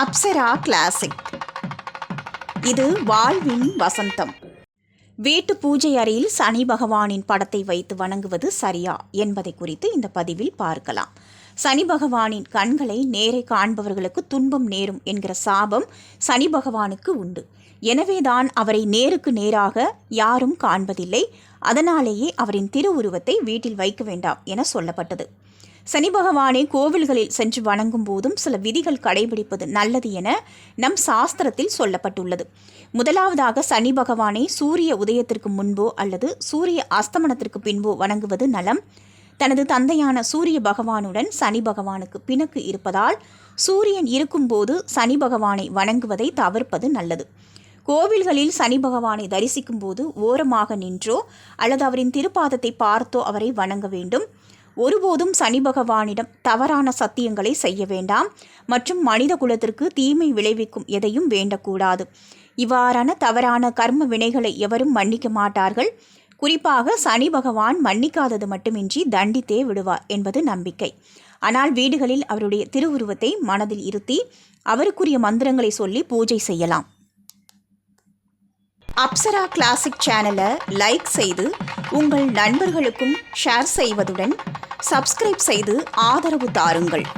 Apsara classic இது வாழ்வின் வசந்தம். வீட்டு பூஜை அறையில் சனி பகவானின் படத்தை வைத்து வணங்குவது சரியா என்பதை குறித்து இந்த பதிவில் பார்க்கலாம். சனி பகவானின் கண்களை நேரே காண்பவர்களுக்கு துன்பம் நேரும் என்கிற சாபம் சனி பகவானுக்கு உண்டு. எனவேதான் அவரை நேருக்கு நேராக யாரும் காண்பதில்லை. அதனாலேயே அவரின் திருவுருவத்தை வீட்டில் வைக்க வேண்டாம் என சொல்லப்பட்டது. சனி பகவானை கோவில்களில் சென்று வணங்கும் போதும் சில விதிகள் கடைபிடிப்பது நல்லது என நம் சாஸ்திரத்தில் சொல்லப்பட்டுள்ளது. முதலாவதாக சனி பகவானை சூரிய உதயத்திற்கு முன்போ அல்லது சூரிய அஸ்தமனத்திற்கு பின்போ வணங்குவது நலம். தனது தந்தையான சூரிய பகவானுடன் சனி பகவானுக்கு பிணக்கு இருப்பதால் சூரியன் இருக்கும்போது சனி பகவானை வணங்குவதை தவிர்ப்பது நல்லது. கோவில்களில் சனி பகவானை தரிசிக்கும் போது ஓரமாக நின்றோ அல்லது அவரின் திருப்பாதத்தை பார்த்தோ அவரை வணங்க வேண்டும். ஒருபோதும் சனி பகவானிடம் தவறான சத்தியங்களை செய்ய வேண்டாம். மற்றும் மனித குலத்திற்கு தீமை விளைவிக்கும் எதையும் வேண்டக்கூடாது. இவ்வாறான தவறான கர்ம வினைகளை எவரும் மன்னிக்க மாட்டார்கள். குறிப்பாக சனி பகவான் மன்னிக்காதது மட்டுமின்றி தண்டித்தே விடுவார் என்பது நம்பிக்கை. ஆனால் வீடுகளில் அவருடைய திருவுருவத்தை மனதில் இருத்தி அவருக்குரிய மந்திரங்களை சொல்லி பூஜை செய்யலாம். அப்சரா கிளாசிக் சேனலை லைக் செய்து உங்கள் நண்பர்களுக்கும் ஷேர் செய்வதுடன் சப்ஸ்கிரைப் செய்து ஆதரவு தாருங்கள்.